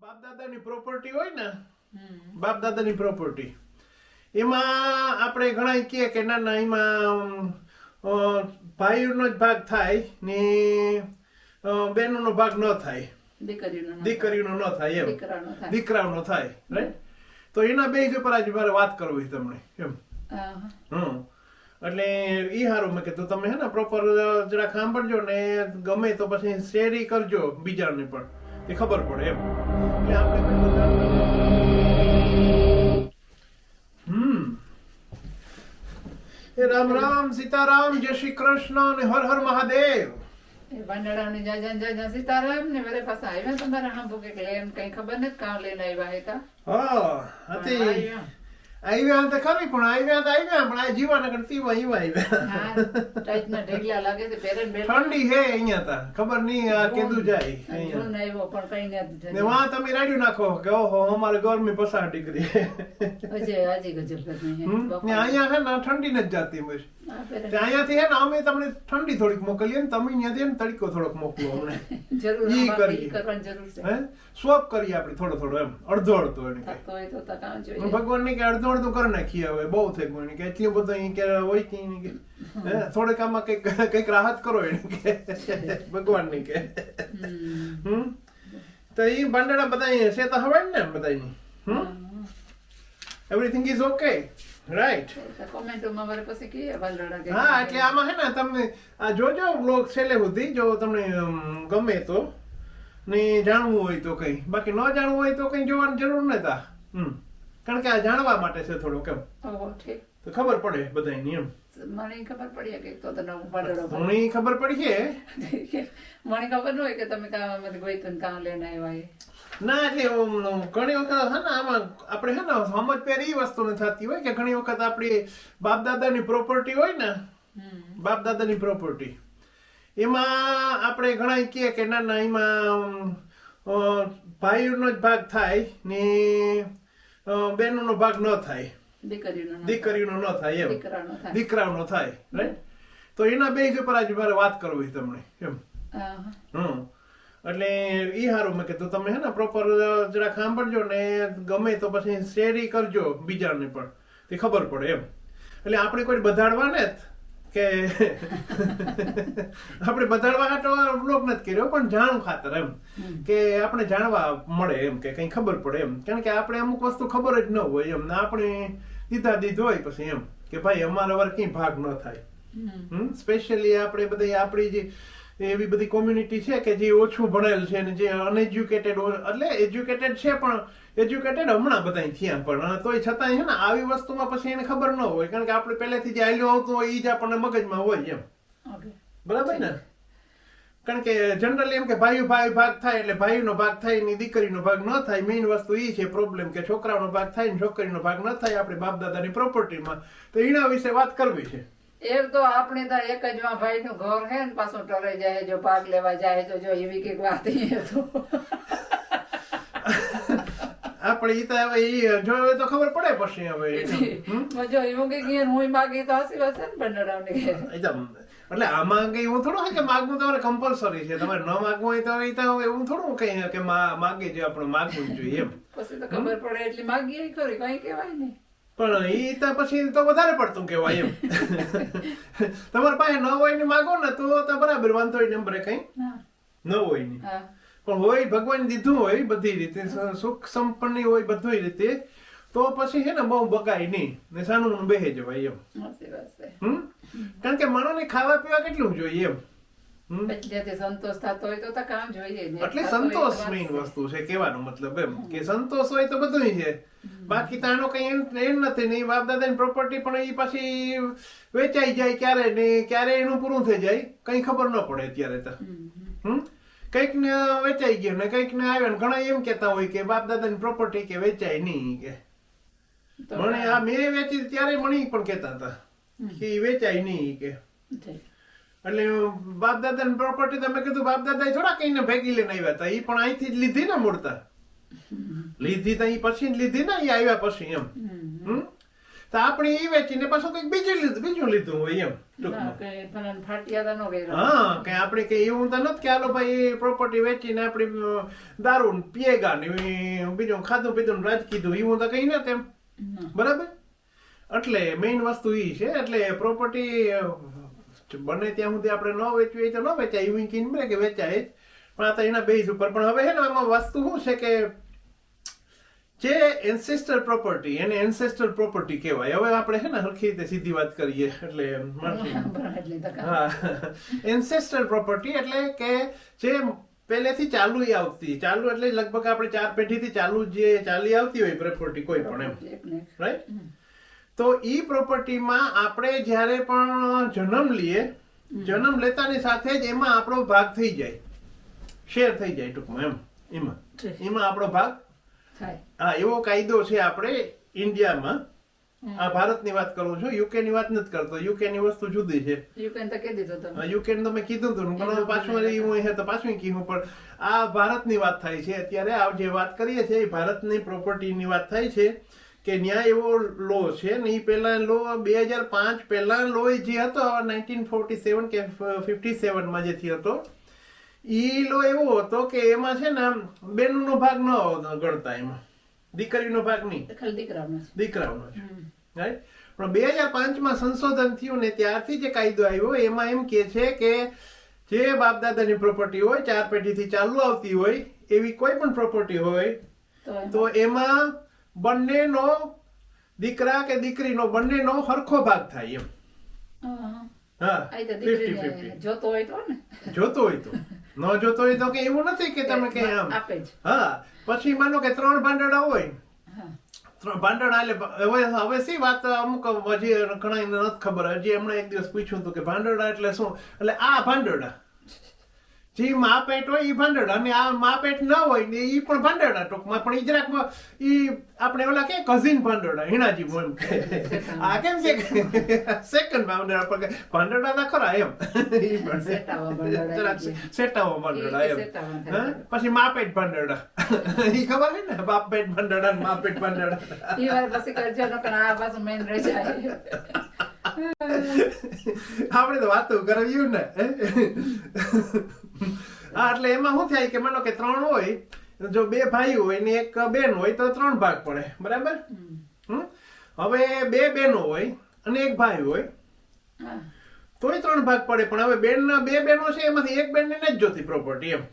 બાપ દાદાની પ્રોપર્ટી હોય ને. બાપ દાદાની પ્રોપર્ટી એમાં આપણે ઘણા કહીએ કે ના ના એમાં ભાઈનો જ ભાગ થાય ને બહેનોનો ભાગ ન થાય. દીકરીનો ન થાય એમ. દીકરાનો થાય. રાઈટ તો એના બેઝ ઉપર આજે મારે વાત કરવી તમને એમ. હા. હમ. એટલે એ સારું મેં કીધું તમે હે ને પ્રોપર જરાક સાંભળજો ને ગમે તો પછી શેરી કરજો બીજાને પણ. એ ખબર પડે એમ. એટલે આપણે બધા- હમ. એ રામ રામ સીતારામ જય શ્રી કૃષ્ણ અને હર હર મહાદેવ. એ ભાંડડાની જાજા જાજા સીતારામ ને વરે પાછા આવ્યા તમારા હાંભુ કે એમ કઈ ખબર નથી કાં લઈને આવ્યા હતા? હા હતી. આવ્યા. તો ખરી પણ આવ્યા તો આવ્યા પણ આ જીવાના કરતી ઈવા આવ્યા. ટાઈટના ઢગલા લાગે છે પહેરે ને ઠંડી હે અહીંયા તા ખબર નહીં આ કેદું જાય અહીંયા. આવ્યો પણ કઈ નથી ને વાં તમે રાડ્યું નાખો કે ઓહો અમારે ગરમી પસાર ડિગ્રી અજે આજે ગજબ. ને અહીંયા હે ને ઠંડી નથી જાતી બસ. અહીંયાથી હે ને અમે તમને ઠંડી થોડીક મોકલીએ ને તમે અહીંયાથી ને તડકો થોડોક મોકલો અમને. જરૂર ઈ કરી કરીએ. કરવાની જરૂર છે. હે? સ્વપ કરીએ આપણે થોડો થોડો એમ અડધો અડધો એને ભગવાન ને કે અડધો અડધું કરી નાખી હવે બહુ થઈ ગયું. કે એટલી બધું અહીં કે હોય કે કે થોડીક આમાં કંઈક કંઈક રાહત કરો એને કે. ભગવાનની કે. હમ. તો એ ભાંડડા બધા શેતા છે તો હવાય ને બધા હમ? એવરીથિંગ ઇઝ ઓકે રાઈટ કોમેન્ટોમાં વરે પછી કે હા એટલે આમાં હે ને તમે આ જોજો બ્લોગ છેલ્લે સુધી જો તમને ગમે તો. ને જાણવું હોય તો કઈ. બાકી ન જાણવું હોય તો કઈ જોવાની જરૂર નતા. હમ. કારણ કે આ જાણવા માટે છે થોડુંક કેમ ઓહો તો ખબર પડે બધાની એમ મને ખબર પડી કે તો તને ઘણી ખબર પડી છે. મને ખબર ન હોય કે તમે કામ ગઈ તું કામ લેને આવ્યા ના એટલે ઘણી વખત હે ને આમાં આપણે હે ને સમજ પેર એ વસ્તુને થતી હોય કે ઘણી વખત આપણી બાપ દાદાની પ્રોપર્ટી હોય ને. બાપ દાદાની પ્રોપર્ટી એમાં આપણે ઘણા કહીએ કે ના ના એમાં ભાઈનો જ ભાગ થાય ને બહેનોનો ભાગ ન થાય. દીકરીનો ન થાય એમ. દીકરાનો થાય. રાઈટ તો એના બેઝ ઉપર આજે મારે વાત કરવી તમને એમ. હમ. એટલે એ સારું મેં કીધું તમે હે ને પ્રોપર જરાક સાંભળજો ને ગમે તો પછી શેરી કરજો બીજાને પણ. તે ખબર પડે એમ. એટલે આપણે કોઈ બધાડવા ને કે આપણે બધાડવા હાટો બ્લોગ નથી કર્યો પણ જાણ ખાતર એમ. કે આપણે જાણવા મળે એમ કે કઈ ખબર પડે એમ. કારણ કે આપણે અમુક વસ્તુ ખબર જ ન હોય એમ. ને આપણે દીધા દીધ હોય પછી એમ. કે ભાઈ અમારા વાર કઈ ભાગ ન થાય. હમ. સ્પેશિયલી આપણે બધી આપણી જે એવી બધી કોમ્યુનિટી છે કે જે ઓછું ભણેલ છે ને જે અનએજ્યુકેટેડ એટલે એજ્યુકેટેડ છે પણ એજ્યુકેટેડ હમણાં બધા થયા પણ તોય છતાંય છે ને આવી વસ્તુમાં પછી એને ખબર ન હોય કારણ કે આપણે પહેલેથી જે હાલ્યું આવતું હોય એ જ આપણને મગજમાં હોય એમ. બરાબર ને? કારણ કે જનરલી એમ કે ભાઈ ભાઈ ભાગ થાય એટલે ભાઈનો ભાગ થાય ને દીકરીનો ભાગ ન થાય. મેઇન વસ્તુ એ છે પ્રોબ્લેમ કે છોકરાનો ભાગ થાય ને છોકરીનો ભાગ ન થાય આપણી બાપ દાદાની પ્રોપર્ટીમાં તો એના વિશે વાત કરવી છે. એ તો આપણે તો એક જ માં ભાઈ નું ઘર હે ને પાછું ટરે જાય જો ભાગ લેવા જાય તો જો એવી કંઈક વાત ઈ તો. આપણે ઈ તો હવે ઈ જોવે તો ખબર પડે પછી હવે જો એવું કે કે હું માગી તો હસી હશે ને બંડરાવને કે એ એટલે આમાં કઈ એવું થોડું હોય કે માગવું તમારે કમ્પલસરી છે? તમારે ન માગવું હોય તો એ તો એવું થોડું કઈ કે માગી જોઈએ આપણે માગવું જોઈએ એમ. પછી તો ખબર પડે એટલી માગીએ ઈ ખરી કઈ કહેવાય નહીં. પણ ઈ તો પછી તો વધારે પડતું કહેવાય એમ. તમારી પાસે ન હોય ને માગો ને તો બરાબર વાંધો નંબરે કઈ. ન હોય ને. હા. પણ હોય ભગવાન દીધું હોય બધી રીતે સુખ સંપન્ન હોય બધી રીતે તો પછી છે ને બહુ બગાય નહીં ને સાનું બેહે જવાય એમ. હમ? કારણ કે માણસને ખાવા પીવા કેટલું જોઈએ એમ? સંતોષ થતો હોય તો તો કામ જોઈએ એટલે સંતોષ મેઇન વસ્તુ છે કહેવાનો મતલબ એમ કે સંતોષ હોય તો બધું છે. બાકી તો આનો કઈ એમ નથી ને બાપ પ્રોપર્ટી પણ એ પાછી વેચાઈ જાય ક્યારે ને ક્યારે એનું પૂરું થઈ જાય કઈ ખબર ન પડે અત્યારે તો. હમ? કંઈક ને વેચાઈ ગયો ને કંઈક ને આવ્યો ને ઘણા એમ કેતા હોય કે બાપ દાદાની પ્રોપર્ટી કે વેચાય નહીં કે. મને આ મેં વેચી ત્યારે મણી પણ કેતા હતા કે વેચાય નહીં કે. એટલે બાપ દાદાની પ્રોપર્ટી તમે કીધું બાપ દાદા થોડા કઈને ભેગી લઈને આવ્યા હતા. એ પણ અહીંથી જ લીધી ને મૂળતા. લીધી તો ઈ પછી જ લીધી ને એ આવ્યા પછી એમ. હમ. તો આપણે એ વેચીને પાછું કંઈક બીજું લીધું બીજું લીધું હોય એમ. હા કે આપણે કે એવું તો નથી કે આલો ભાઈ પ્રોપર્ટી વેચીને આપણે દારૂ ને પીએગા ને બીજું ખાધું પીધું રાજ કીધું એવું તો કઈ નથી તેમ બરાબર? એટલે મેઇન વસ્તુ એ છે એટલે પ્રોપર્ટી બને ત્યાં સુધી આપણે ન વેચવી તો ન વેચાય. એવું કીને મળે કે વેચાય. પણ આ તો એના બેઝ ઉપર. પણ હવે છે ને આમાં વસ્તુ શું છે કે જે એન્સેસ્ટર પ્રોપર્ટી એને એન્સેસ્ટર પ્રોપર્ટી કહેવાય. હવે આપણે હે ને હરખી રીતે સીધી વાત કરીએ એટલે. હા એન્સેસ્ટર પ્રોપર્ટી એટલે કે જે પહેલેથી ચાલુ આવતી. ચાલુ એટલે લગભગ આપણે ચાર પેઢીથી ચાલુ જે ચાલી આવતી હોય પ્રોપર્ટી કોઈ પણ એમ. રાઈટ તો ઈ પ્રોપર્ટીમાં આપણે જ્યારે પણ જન્મ લઈએ જન્મ લેતાની સાથે જ એમાં આપણો ભાગ થઈ જાય. શેર થઈ જાય ટૂંકમાં એમ. એમાં. એમાં આપણો ભાગ. હા એવો કાયદો છે આપણે ઇન્ડિયામાં. આ ભારતની વાત કરું છું યુકે ની વાત નથી કરતો. યુકે ની વસ્તુ જુદી છે. યુકેન તો કહી દીધું તમે. યુકે ને મેં કીધું હતું પણ પાછું વળી હું હે તો પાછું કીધું પણ આ ભારતની વાત થાય છે. અત્યારે આ જે વાત કરીએ છીએ એ ભારતની પ્રોપર્ટીની વાત થાય છે કે ન્યાય એવો લો છે ને એ પહેલા લો બે હજાર પાંચ પહેલા લો જે હતો નાઇન્ટીન ફોર્ટી સેવન કે ફિફ્ટી સેવનમાં જે થયો હતો ઈ લો એવો હતો કે એમાં છે ને આમ બેનનો ભાગ ન ગણતા એમાં. દીકરીનો ભાગ નહીં. ખાલી દીકરાનો. રાઈટ પણ બે હજાર પાંચમાં સંશોધન થયું ને ત્યારથી જે કાયદો આવ્યો એમાં એમ કે છે કે જે બાપ દાદાની પ્રોપર્ટી હોય ચાર પેઢીથી ચાલુ આવતી હોય એવી કોઈ પણ પ્રોપર્ટી હોય તો એમાં? બંનેનો દીકરા કે દીકરીનો બંનેનો સરખો ભાગ થાય એમ. હા. ફિફ્ટી ફિફ્ટી જોતો હોય તો ને. જોતો હોય તો. ન જોતો હોય તો કે એવું નથી કે તમે કે આમ હા પછી માનો કે ત્રણ ભાંડડા હોય. ભાંડણ એટલે હવે હવે શી વાત અમુક હજી ઘણા નથી ખબર. હજી હમણાં એક દિવસ પૂછ્યું હતું કે ભાંડડા એટલે શું? એટલે આ ભાંડરડા જે માપેટ હોય એ ભાંડરડા અને આ માપેટ ન હોય ને એ પણ ભાંડરડા ટૂંકમાં. પણ ઈ એ આપણે ઓલા કે કઝિન ભાંડરડા હિણાજી બોલ. આ કેમ છે સેકન્ડ ભાંડરડા પણ ભાંડરડા ના ખરા એમ. સેટાવો ઈ એમ? પછી માપેટ ભાંડરડા એ ખબર છે ને? બાપેટ પેટ અને ને માપેટ પછી કરજો નકર આ પાછું મેન રહી જાય આપણે તો વાતો કરવી ને. હે? એટલે એમાં શું થાય કે માનો કે ત્રણ હોય જો બે ભાઈ હોય ને એક બેન હોય તો ત્રણ ભાગ પડે બરાબર? હવે બે બેનો હોય અને એક ભાઈ હોય. તોય ત્રણ ભાગ પડે પણ હવે બેન બે બેનો છે એમાંથી એક બેન ને જ જોતી પ્રોપર્ટી એમ.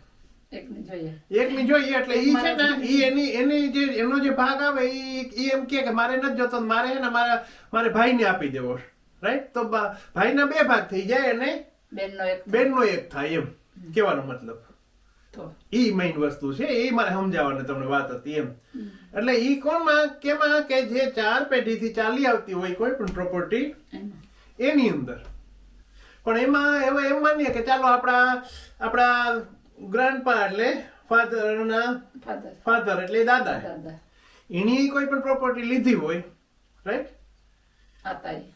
એકને જોઈએ. એટલે ઈ છે ને ઈ એની એની જે એનો જે ભાગ આવે ઈ એમ કે મારે નથી જોતો મારે છે ને મારા મારે ભાઈને આપી દેવો રાઈટ તો ભાઈના બે ભાગ થઈ જાય અને બેનનો એક બેનનો એક થાય એમ. કહેવાનો મતલબ? એ મેઇન વસ્તુ છે એ મારે સમજાવવાની તમને વાત હતી એમ. એટલે ઈ કોણમાં કેમાં કે જે ચાર પેઢીથી ચાલી આવતી હોય કોઈ પણ પ્રોપર્ટી એની અંદર. પણ એમાં હવે એમ માનીએ કે ચાલો આપણા આપણા ગ્રાન્ડપા એટલે ફાધરના ફાધર એટલે દાદા. એની કોઈ પણ પ્રોપર્ટી લીધી હોય રાઈટ.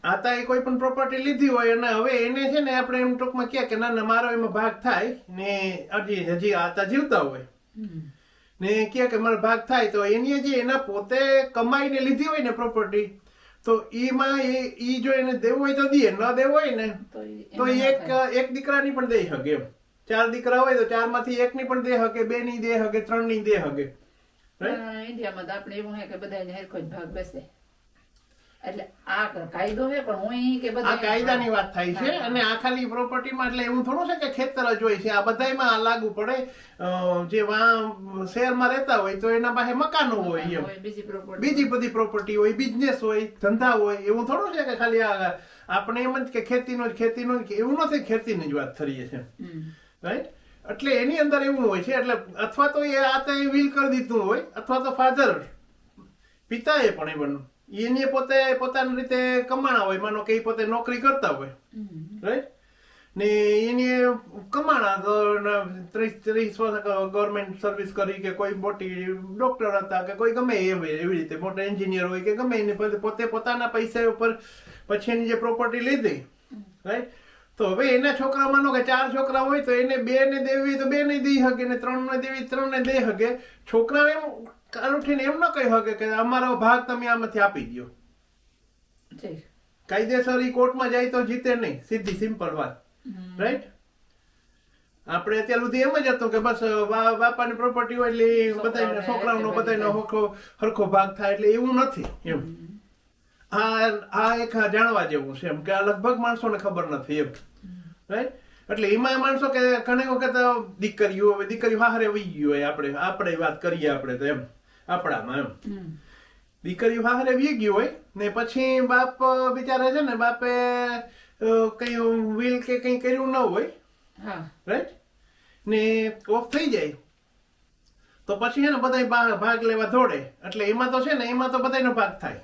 આતા એ કોઈ પણ પ્રોપર્ટી લીધી હોય અને હવે એને છે ને આપણે એમ ટૂંકમાં કહે કે ના ના મારો એમાં ભાગ થાય ને હજી હજી આતા જીવતા હોય. ને કહે કે મારો ભાગ થાય તો એની જે એના પોતે કમાઈને લીધી હોય ને પ્રોપર્ટી તો એમાં એ ઈ જો એને દેવું હોય તો દે ન દેવું હોય ને તો એક એક દીકરાની પણ દઈ શકે એમ. ચાર દીકરા હોય તો ચારમાંથી એક ની પણ દે હકે બે ની દે હકે ત્રણની દે હકે. ઇન્ડિયામાં તો આપણે એવું હે કે બધા હરખો જ ભાગ બેસે. એટલે આ કાયદો છે પણ હું અહીં કે આ બધા કાયદાની વાત થાય છે અને આ ખાલી પ્રોપર્ટીમાં એટલે એવું થોડું છે કે ખેતર જ હોય છે. આ બધામાં આ લાગુ પડે. જે વા શહેરમાં રહેતા હોય તો એના પાસે મકાનો હોય એમ. બીજી બધી પ્રોપર્ટી હોય બિઝનેસ હોય ધંધા હોય એવું થોડું છે કે ખાલી આ આપણે એમ જ કે ખેતીનો જ ખેતીનો જ કે એવું નથી ખેતીની જ વાત કરીએ છે. રાઈટ એટલે એની અંદર એવું હોય છે એટલે અથવા તો એ આ તો વિલ કરી દીધું હોય અથવા તો ફાધર પિતાએ પણ એ બનવું એને પોતે પોતાની રીતે કમાણા હોય. માનો કે એ પોતે નોકરી કરતા હોય. રાઈટ ને એને કમાણા. ત્રીસ ત્રીસ વર્ષ ગવર્મેન્ટ સર્વિસ કરી કે કોઈ મોટી ડોક્ટર હતા કે કોઈ ગમે એવી એવી રીતે મોટા એન્જિનિયર હોય કે ગમે એને પોતે- પોતે પોતાના પૈસા ઉપર પછી એની જે પ્રોપર્ટી લીધી. રાઈટ તો હવે એના છોકરા માનો કે ચાર છોકરા હોય તો એને બે ને દેવી તો બે ને દઈ શકે ને ત્રણ ને દેવી ત્રણ ને દઈ શકે છોકરા એમ કાલ ઉઠીને એમ ન કહી શકે કે અમારો ભાગ તમે આમાંથી આપી દો કાયદેસર એ કોર્ટમાં જાય તો જીતે નહીં. સીધી સિમ્પલ વાત. રાઈટ આપણે અત્યાર સુધી એમ જ હતું કે બસ બાપાની પ્રોપર્ટી હોય એટલે ઈ છોકરાઓનો બધાનો હરખો હરખો ભાગ થાય એટલે એવું નથી એમ. આ આ એક જાણવા જેવું છે એમ કે આ લગભગ માણસોને ખબર નથી એમ. રાઈટ એટલે એમાં માણસો કે ઘણી વખત દીકરીઓ હવે દીકરીઓ હારે વહી ગયું હોય આપણે આપણે વાત કરીએ આપણે તો એમ. આપણામાં એમ. દીકરી દીકરીઓ હારે વી ગયું હોય ને પછી બાપ બિચારા છે ને બાપે કઈ વિલ કે કઈ કર્યું ન હોય હા. રાઈટ ને ઓફ થઈ જાય. તો પછી છે ને બધા ભાગ લેવા દોડે. એટલે એમાં તો છે ને એમાં તો બધાનો ભાગ થાય.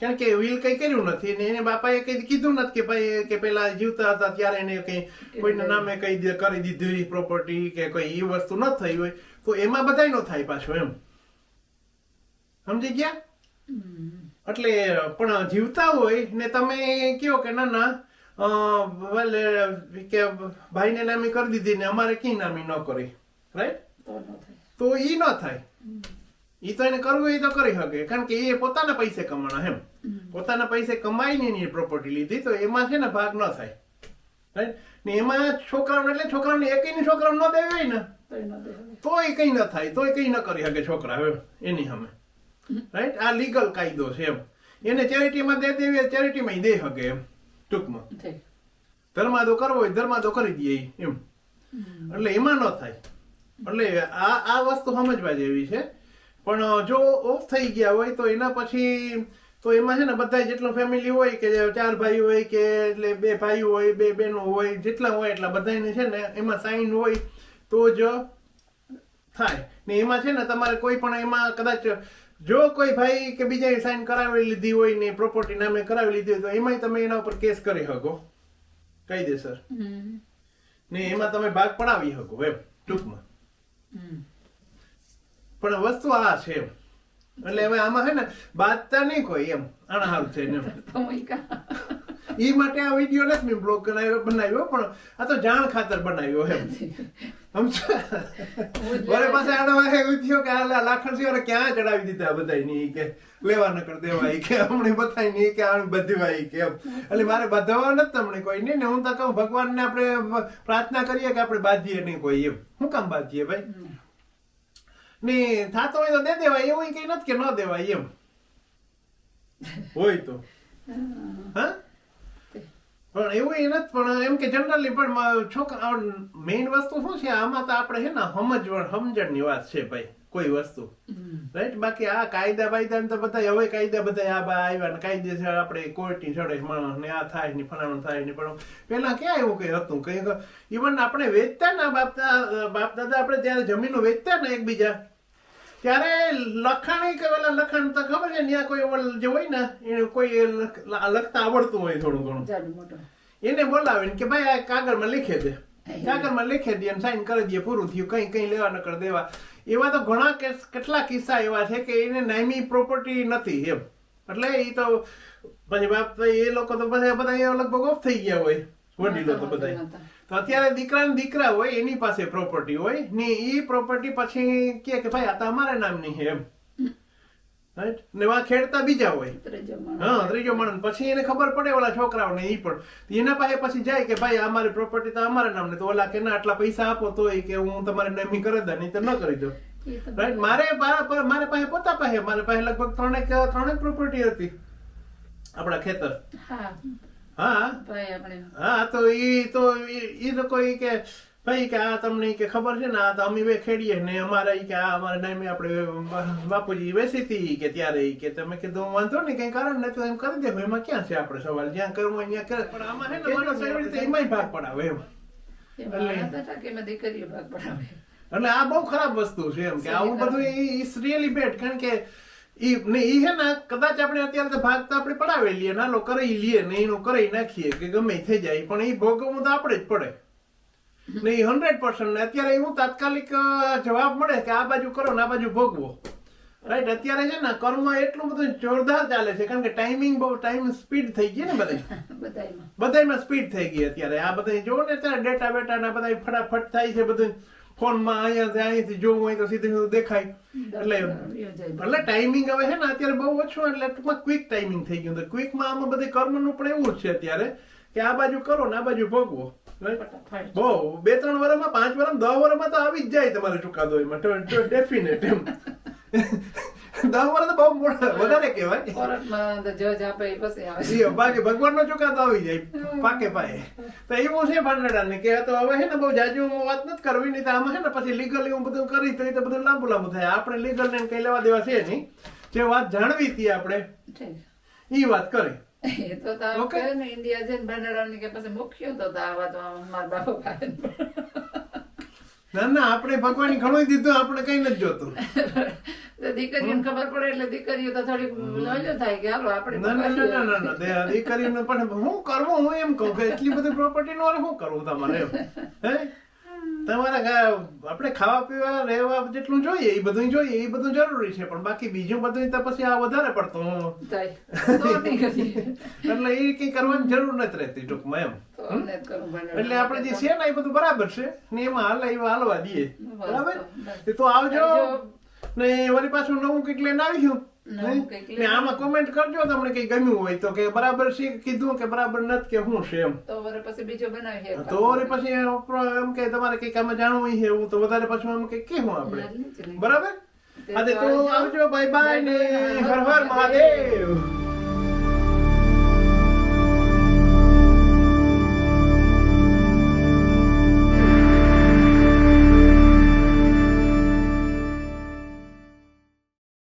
કારણ કે વિલ કઈ કર્યું નથી ને એને બાપાએ કઈ કીધું નથી કે ભાઈ કે પેલા જીવતા હતા ત્યારે એને કઈ કોઈના નામે કઈ કરી દીધી પ્રોપર્ટી કે કોઈ એ વસ્તુ ન થઈ હોય. તો એમાં બધાય નો થાય પાછો એમ. સમજી ગયા. એટલે પણ જીવતા હોય ને તમે કયો કે ના ના ભલે કે ભાઈને નામી કરી દીધી ને અમારે કી નામી ન કરી. રાઈટ તો એ ન થાય. ઈ તો એને કરવું એ તો કરી શકે. કારણ કે એ પોતાના પૈસે કમાણા એમ. પોતાના પૈસે કમાઈને એની પ્રોપર્ટી લીધી તો એમાં છે ને ભાગ ન થાય. રાઈટ ને એમાં છોકરાઓને એટલે છોકરાઓને એકની છોકરાઓ ન દેવી હોય ને. દેવાય. તોય કઈ ન થાય તોય કઈ ન કરી શકે છોકરા હવે એની સામે. રાઈટ આ લીગલ કાયદો છે એમ. એને ચેરિટીમાં દે દેવી ચેરિટીમાં દે શકે એમ ટૂંકમાં. ધર્માદો કરવો હોય ધર્માદો કરી દઈએ એમ. એટલે એમાં ન થાય. એટલે આ આ વસ્તુ સમજવા જેવી છે. પણ જો ઓફ થઈ ગયા હોય તો એના પછી તો એમાં છે ને બધા જેટલું ફેમિલી હોય કે ચાર ભાઈ હોય કે એટલે બે ભાઈ હોય બે બહેનો હોય જેટલા હોય એટલા બધાને છે ને એમાં સાઈન હોય તો જ થાય. ને એમાં છે ને તમારે કોઈ પણ એમાં કદાચ જો કોઈ ભાઈ કે બીજાએ સાઇન કરાવી લીધી હોય ને પ્રોપર્ટી નામે કરાવી લીધી હોય તો એમાંય તમે એના ઉપર કેસ કરી શકો. કહી દે હમ. ને એમાં તમે ભાગ પડાવી શકો એમ ટૂંકમાં. પણ વસ્તુ આ છે એમ. એટલે હવે આમાં છે ને બાદતા નહીં કોઈ એમ હારું છે ને હું ઈ માટે આ વીડિયો નથી મેં બ્લોગ બનાવ્યો બનાવ્યો પણ આ તો જાણ ખાતર બનાવ્યો એમ. મારે પાસે વાહે એવું થયું કે આ લાખણસિંહ ક્યાં ચડાવી દીધા બધા ની કે લેવા ન કર દેવા કે હમણે બતાવી નહીં કે આ બધીવા કે એમ. એટલે મારે બધાવા નથી તમને કોઈ ને હું તો કહું ભગવાનને આપણે પ્રાર્થના કરીએ કે આપણે બાંધીએ નહીં કોઈ એમ. શું કામ બાંધીએ ભાઈ. ને થાતો હોય તો દે દેવાય એવું કઈ નથી કે ન દેવાય એમ. હોય તો. હા? પણ એવું એ નથી પણ એમ કે જનરલી પણ છોકરા મેઇન વસ્તુ શું છે? આમાં તો આપણે છે ને સમજણ સમજણની વાત છે ભાઈ કોઈ વસ્તુ. રાઈટ બાકી આ કાયદા બાયદા તો બધા હવે કાયદા બધા આ બા આવ્યા ને કાયદેસર આપણે કોર્ટની ચડે માણસ ને આ થાય ને ફલાણું થાય ને પણ પેલા ક્યાં એવું કઈ હતું? કઈ ઇવન આપણે વેચતા ને બાપ બાપ દાદા આપણે જ્યારે જમીનો વેચતા ને એકબીજા ત્યારે લખાણી કે ઓલા લખાણ તો ખબર છે ત્યાં કોઈ જે હોય ને એને કોઈ લખ- લખતા આવડતું હોય થોડું ઘણું. એને બોલાવીને કે ભાઈ આ કાગળમાં લીખે દે. કાગળમાં લીખે દે અને સાઈન કરી દે પૂરું થયું કઈ કઈ લેવા નકર દેવા. એવા તો ઘણા કેટલા કિસ્સા એવા છે કે એને નામી પ્રોપર્ટી નથી એમ. એટલે એ તો પછી બાપ તો એ લોકો તો બધા બધા લગભગ ઓફ થઈ ગયા હોય. વડીલો તો બધા. તો અત્યારે દીકરા ને દીકરા હોય એની પાસે પ્રોપર્ટી હોય ને એ પ્રોપર્ટી પછી કે કે ભાઈ આ તો અમારા નામની છે એમ. રાઈટ ને વા ખેડતા બીજા હોય. હા ત્રીજો માણસ. પછી એને ખબર પડે ઓલા છોકરાઓને એ પણ. એના પાસે પછી જાય કે ભાઈ અમારી પ્રોપર્ટી તો અમારા નામને. તો ઓલા કે ના આટલા પૈસા આપો તો કે હું તમારે નેમી કરી દઉં નહીં તો ન કરી દઉં. રાઈટ મારે મારા મારે પાસે પોતા પાસે. મારે પાસે લગભગ ત્રણેક ત્રણેક પ્રોપર્ટી હતી. આપણા ખેતર. હા. હા? ભાઈ આપણે. હા તો એ તો ઈ ઈ લોકો એ કે ભાઈ કે આ તમને કે ખબર છે ને આ તો અમે ખેડીએ ને અમારા કે આ અમારા ટાઈમે આપણે બાપુજી બેસી હતી કે ત્યારે કે તમે કીધું વાંધો નહીં કઈ કારણ નથી તો એમ કરી દે એમાં ક્યાં છે આપણે સવાલ? જ્યાં કરવું હોય ત્યાં કરે. પણ આમાં છે ને માણસ એવી રીતે એમાંય ભાગ પડાવે એમ. દીકરીઓ ભાગ પડાવે. એટલે આ બહુ ખરાબ વસ્તુ છે એમ કે આવું બધું ઇઝ રિયલી બેડ કારણ કે ઈ ને ઈ હે ને કદાચ આપણે અત્યારે ભાગ તો આપણે પડાવી લઈએ નાલો કરી લઈએ ને એનો કરી નાખીએ કે ગમે થઈ જાય પણ એ ભોગવવું તો આપણે જ પડે. ને એ હંડ્રેડ પર્સન્ટ ને અત્યારે એવું તાત્કાલિક જવાબ મળે કે આ બાજુ કરો ને આ બાજુ ભોગવો. રાઈટ અત્યારે છે ને કર્મ એટલું બધું જોરદાર ચાલે છે કારણ કે ટાઈમિંગ બહુ ટાઈમ સ્પીડ થઈ ગઈ ને બધા બધાયમાં. સ્પીડ થઈ ગઈ અત્યારે. આ બધા જોવો ને અત્યારે ડેટા બેટા ના બધા ફટાફટ થાય છે બધું ફોનમાં અહીંયા અહીંથી જોવું હોય તો સીધું સીધું દેખાય. એટલે ભલે ટાઈમિંગ હવે છે ને અત્યારે બહુ ઓછું એટલે ટૂંકમાં ક્વિક ટાઈમિંગ થઈ ગયું. ક્વિકમાં આમાં બધી કર્મનું પણ એવું જ છે અત્યારે કે આ બાજુ કરો ને આ બાજુ ભોગવો? બહુ. બે ત્રણ વર્ષમાં પાંચ વર્ષમાં દસ વર્ષમાં તો આવી જ જાય તમારે ચુકાદો એમાં ડેફિનેટ એમ. દસ તો બહુ વધારે કહેવાય. કોર્ટમાં જજ આપે પછી આવે. બાકી ભગવાનનો ચુકાદો આવી જાય પાકે પાયે. તો એવું છે ભાંડડાને કે તો હવે છે ને બહુ જાજુ વાત નથી કરવી નહીં તો આમાં છે ને પછી લીગલ એવું બધું કરી તો એ તો બધું લાંબુ લાંબુ થાય. આપણે લીગલ ને કઈ લેવા દેવા છે નહીં. જે વાત જાણવી હતી આપણે એ ઈ વાત કરે. એ તો તો. કહે ને ઇન્ડિયા જઈને ભંડારાની કે પછી મુખ્ય તો તો મારા બાપુ પાસે. ના ના આપણે ભગવાન ઘણું દીધું આપણે કઈ નથી જોતું. તો દીકરીઓને ખબર પડે એટલે દીકરીઓ તો થોડીક લોજો થાય કે હાલો આપણે ના ના ના ના ના ના દે- દીકરીને પણ હું કરવું હું એમ કહું કે એટલી બધી પ્રોપર્ટી નો શું કરવું તમારે હે? તમારે આપણે ખાવા પીવા રહેવા જેટલું જોઈએ એ બધું જોઈએ એ બધું જરૂરી છે પણ બાકી બીજું બધું તો પછી આ વધારે પડતું. એટલે એ કઈ કરવાની જરૂર નથી રહેતી ટૂંકમાં એમ. એટલે આપણે જે છે ને એ બધું બરાબર છે ને એમાં હાલ એવા હાલવા દઈએ. બરાબર? તો આવજો. ને વળી પાછું નવું કંઈક લઈને આવ્યું ને આમાં કોમેન્ટ કરજો તમને કઈ ગમ્યું હોય તો કે બરાબર છે કીધું કે બરાબર નથી કે શું છે એમ તો વરે પછી બીજો બનાવી તો વરે પછી એમ કે તમારે કંઈક આમાં જાણવું હોય એવું તો વધારે પછી એમ કે કેવું આપણે. બરાબર આજે તો આવજો. બાય બાય ને. હર હર મહાદેવ